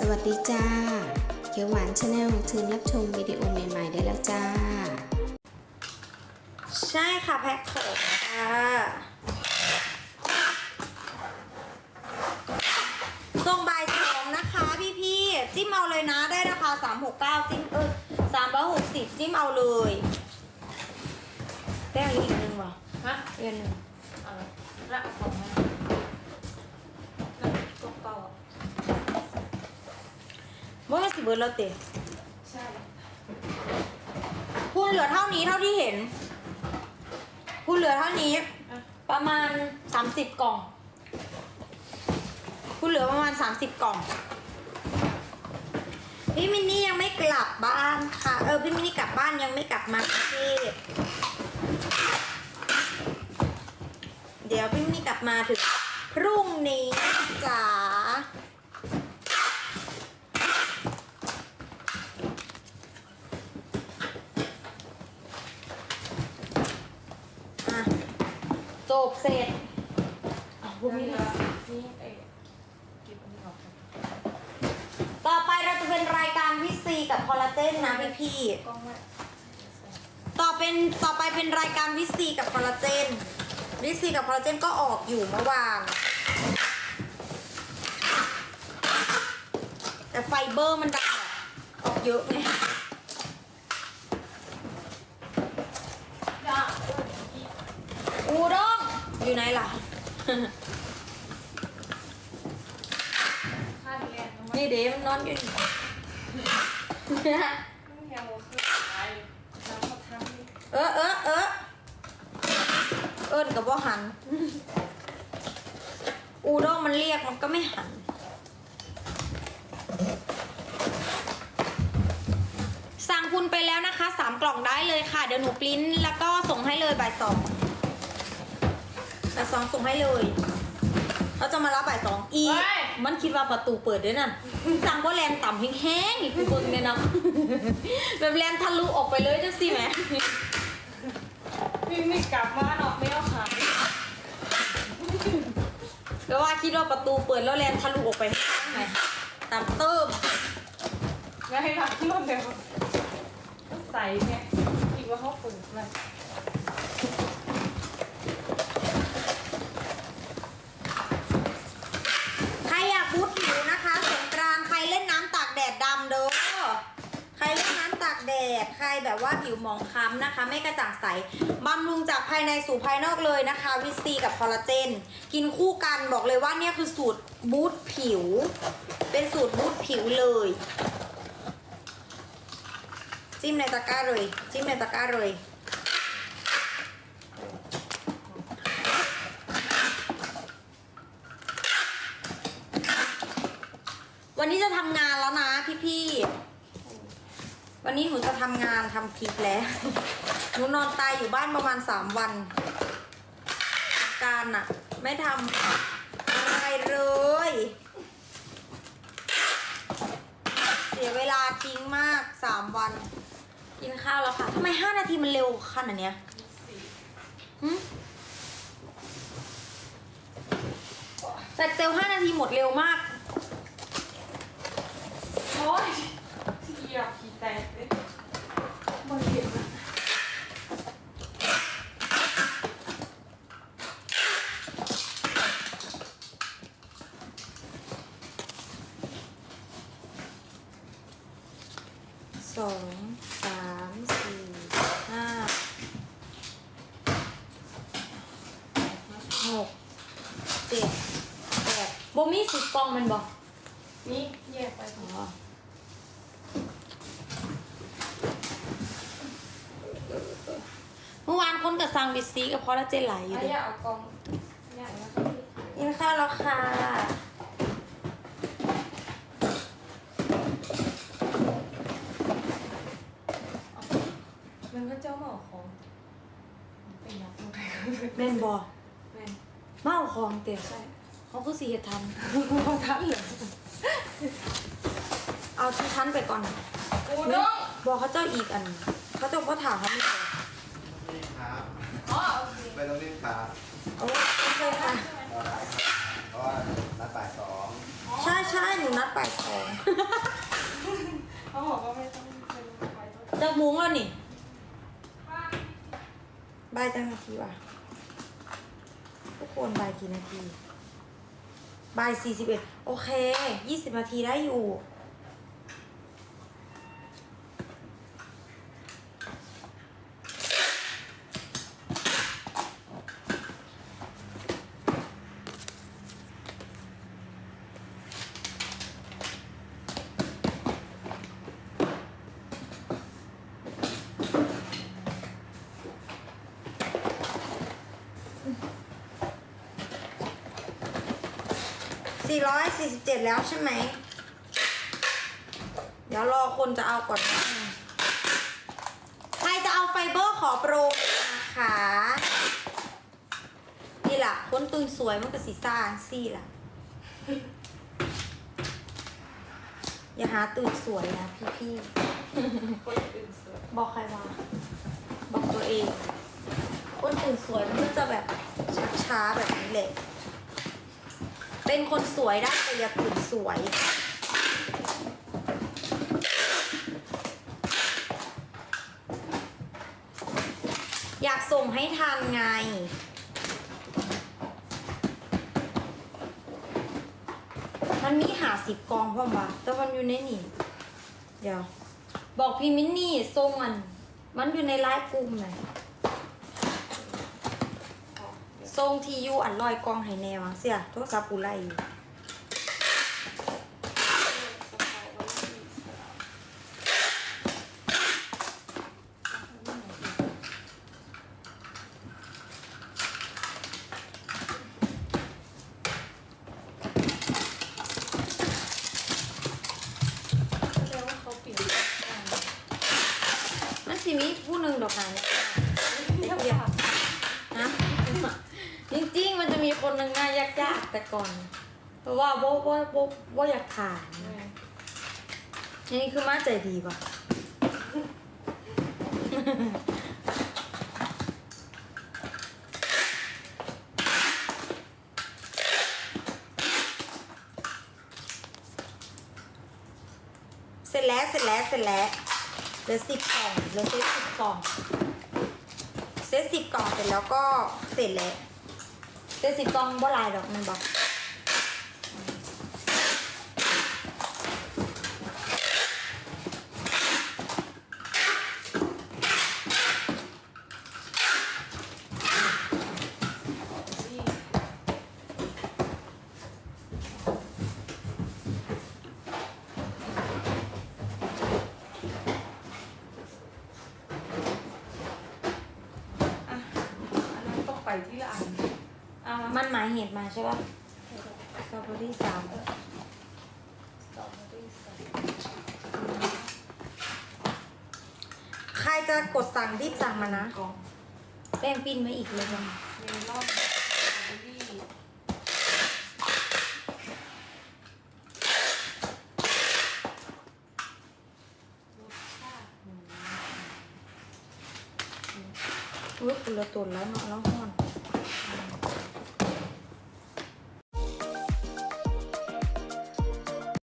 สวัสดีจ้า เขียวหวานชาแนลเชิญรับชมวิดีโอใหม่ ๆ ได้แล้วจ้า ใช่ค่ะแพ็คของค่ะส่งบ่ายสองนะคะพี่พี่ๆจิ้มเอาเลยนะได้ราคาสามหกเก้าจิ้มเออสามร้อยหกสิบจิ้มเอาเลยได้อีกหนึ่งวะฮะเรียนหนึ่งอะไรละของไหมละกบเก่าอะ ว่ามันสิเบิร์ดแล้วเตะใช่คุณเหลือเท่านี้เท่าที่เห็นคุณเหลือเท่านี้ ประมาณสามสิบกล่องคุณเหลือประมาณสามสิบกล่อง พี่มินนี่ยังไม่กลับบ้านค่ะ เออพี่มินนี่กลับบ้านยังไม่กลับมากรุงเทพเดี๋ยวพี่มินนี่กลับมาถึงพรุ่งนี้จ๋าอะจ บเสร็จอะพรุ่งนี่นี้ละนี่เอ๊ะเก็บอันนี้ออกก่อนต่อไปเราจะเป็นรายการวิซีกับคอลลาเจนนะพี่พี่ๆกล้องไว้ต่อเป็นต่อไปเป็นรายการวิซีกับคอลลาเจนวิซีกับคอลลาเจนก็ออกอยู่เมื่อวานแต่ไฟเบอร์มันดังอะออกเยอะไง ยากเอออีก อูด้ง อยู่ไหนล่ะค่าเรียนมันนี่เดมันนอนอยู่นี่ไม่แพงว่าคืออะไรน้ำเขาทำนี่เออเออเออเอิญกับว่าหัน อูด้งมันเรียกมันก็ไม่หัน สั่งคุณไปแล้วนะคะสามกล่องได้เลยค่ะ เดี๋ยวหนูปริ้นแล้วก็ส่งให้เลยบ่ายสอง บ่ายสองส่งให้เลยเราจะมารับบ่ายสองอีมันคิดว่าประตูเปิดด้วยนั่นสั่งว่าแลนต่ำแห้งๆอีกคือเบิ้งเนี่ยนะแบบแลนทะลุออกไปเลยจังสิแหมพี่ไม่กลับมาเนาะไม่เอาขายแปลว่าคิดว่าประตูเปิดแล้วแลนทะลุออกไปข้างในตามเติมไม่ให้รักรอบเดียวต้องใส่เนี่ยคิดว่าเขาปลูกเลยใครอยากบูทผิวนะคะสงกรานต์ใครเล่นน้ำตากแดดดำเด้อใครเล่นน้ำตาก แดด ใครแบบว่าผิวหมองคล้ำนะคะ ไม่กระจ่างใสบำรุงจากภายในสู่ภายนอกเลยนะคะวิตซีกับคอลลาเจน กินคู่กันบอกเลยว่าเนี่ยคือสูตรบูทผิว เป็นสูตรบูทผิวเลย จิ้มในตะกร้าเลย จิ้มในตะกร้าเลย วันนี้จะทำงานแล้วนะพี่ๆ วั นี้หนูจะทำงานทำคลิปแล้ว หนูนอนตายอยู่บ้านประมาณสามวัน การอะไม่ทำอะไรเลย เสียเวลาทิ้งมากสามวัน กินข้าวแล้วค่ะทำไมห้านาทีมันเร็วขนาดเนี้ยหึแต่เซลห้านาทีหมดเร็วมาก โอ้ยเหยียบขี้แตกเลยบางทีมัน สองสามสี่ห้าหกเจ็ดแปดโบมีสิบกล่องแมันบอกนี่แยกไปอ๋อเมื่อวานคนกับซังบิสซีกับพอลลาเจนไหลอยู่ไอ้เดิยาเอากองยาแล้วก็พี่กินข้าวแล้วค่ะ มันก็เจ้าหมาของเป็นยักษ์ลงไปแม่นบอแม่นเมาของเตะใช่ เขาคือสีเห็ดทันพอทันเหรอเอาที่ทันไปก่อนอูด้งบอกเขาเจ้าอีกอัน เขาเจ้าพ่อถามเขาไม่บอกนี่ครับอ๋อโอเคไม่ต้องรีบครับโอ้ไม่เคยค่ะรอได้ครับเพราะว่านัดบ่ายสองอ๋อใช่ใช่หนูนัดบ่ายสองเขาบอกว่าไม่ต้องเป็นไฟต้องจะมุ้งแล้วนี่บ่ายจังนาทีว่ะทุกคนบ่ายกี่นาที บ่ายสี่สิบเอ็ดโอเคยี่สิบนาทีได้อยู่ 447 แล้วใช่ไหม เดี๋ยวรอคนจะเอาก่อนนะใครจะเอาไฟเบอร์ขอโปรนะคะนี่ล่ะคนตุนสวยมันก็สีซ่าซี่ล่ะ อย่าหาตื่นสวยนะพี่คนอื่นสวยๆบอกใครว่าบอกตัวเอง คนตื่นสวยมันก็จะแบบช้าๆแบบนี้แหละ เป็นคนสวยได้แต่อย่าตื่นสวย อยากส่งให้ทันไง มันมีหาสิบกองพ่อมวะแต่มันอยู่ในนี่ เดี๋ยว บอกพี่มินนี่ทรงมัน มันอยู่ในไลน์กลุ่มไหน ทรงที่อยู่อันน้อยกองให้แน่วังเสียโทรศัพท์กูไล่อยู่ สไตล์วันที่สาม แสดงว่าเขาเปลี่ยนบ้าน มันสิมีผู้หนึ่งดอกไม้ เรียบ เดี๋ยว ร้อย นะ จริงๆ มีคนหนึ่งง่ายากๆแต่ก่อน เพราะว่าโบโบโบโบอยากถ่ายอันนี้คือมาใจดีป่ะเสร็จแล้วเสร็จแล้วเสร็จแล้วเหลือสิบกล่องเหลือเซตสิบกล่องเซตสิบกล่องเสร็จแล้วก็เสร็จแล้ว เซตสิบกล่องบ่ลายดอกมันบอกอะอันนั้นต้องไปที่ละอัน มามันหมายเหตุมาใช่ปะสตรอเบอรี่สามสตรอเบอรี่ใส่ใครจะกดสั่งรีบสั่งมานะกล่องแป้งปิ้นมาอีกเลยบ้างเมลอนสตรอเบอรี่รสชาติหมู อุ้ยคุณละตุนแล้วเนาะแล้วห่อน